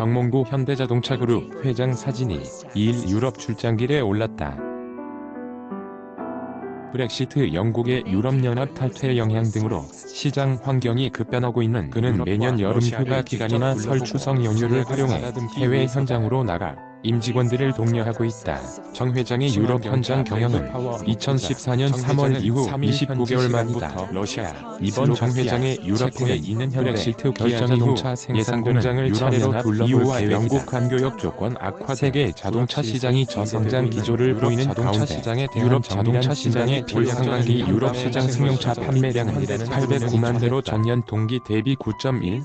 정몽구 현대자동차그룹 회장 사진이 2일 유럽 출장길에 올랐다. 브렉시트 영국의 유럽연합 탈퇴의 영향 등으로 시장 환경이 급변하고 있는 그는 매년 여름 휴가 기간이나 설 추석 연휴를 활용해 해외 현장으로 나가 임직원들을 독려하고 있다. 정 회장의 유럽 현장 경영은 2014년 3월 이후 29개월 만이다. 러시아 이번 정 회장의 유럽행에 있는 브렉시트 결정 이후 예상 공장을 차례로 둘러볼 영국 간교역 조건 악화 세계 자동차 시장이 저성장 기조를 보이는 가운데 유럽 자동차 시장의 올 상반기 유럽 시장 승용차 판매량은 809만 대로 전년 동기 대비 9.1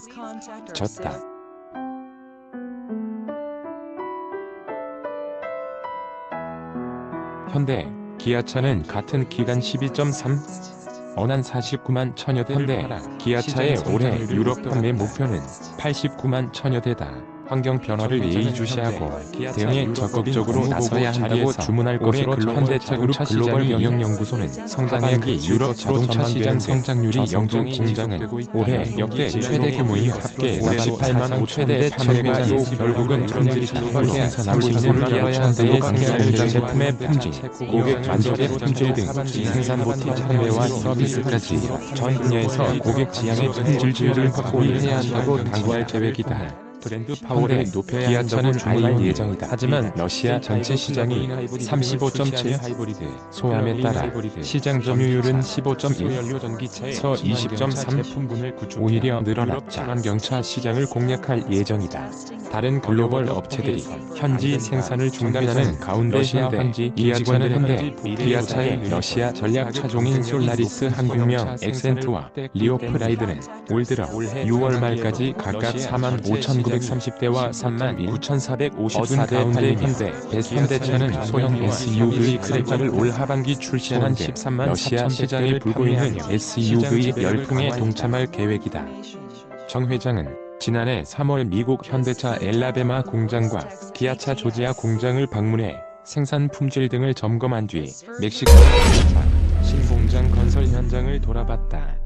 졌다. 현대, 기아차는 같은 기간 12.3, 언한 49만 천여 대 현대, 기아차의 올해 유럽 판매 목표는 89만 천여 대다. 환경 변화를 예의주시하고 대응에 적극적으로 나서야 한다고 주문할 것으로 현대차 그룹 글로벌 영역연구소는 성장하기 유럽 자동차 시장 성장률이 영국 공장은 올해 역대 최대 규모인 합계 48만 원 최대 판매가 요 결국은 품질이 탑을 생산하고 있는 기아차대의 생산 공장 제품의 품질, 고객 만족의 품질 등 생산 보티 판매와 서비스까지 전 분야에서 고객 지향의 품질 지효를 확보해야 한다고 당부할 계획이다. 브랜드 파워를 높여야 기아차는 주문할 예정이다. 하지만 러시아 전체 시장이 35.7 소함에 따라 시장 점유율은 15.1서 20.3 오히려 늘어났다. 환경차 시장을 공략할 예정이다. 다른 글로벌 업체들이 현지 생산을 중단하는 가운데 러시아 현지 기아차는 현대 기아차의 러시아 전략 차종인 솔라리스 한국명 엑센트와 리오프라이드는 올 들어 6월 말까지 각각 4만 5,930대와 3만 9,450대 가운데 현대 현대차는 소형 SUV 크레파를 올 하반기 출시하는 13만 러시아 시장에 불고 있는 SUV 열풍에 동참할 계획이다. 정 회장은 지난해 3월 미국 현대차 엘라베마 공장과 기아차 조지아 공장을 방문해 생산 품질 등을 점검한 뒤 멕시코 신공장 건설 현장을 돌아봤다.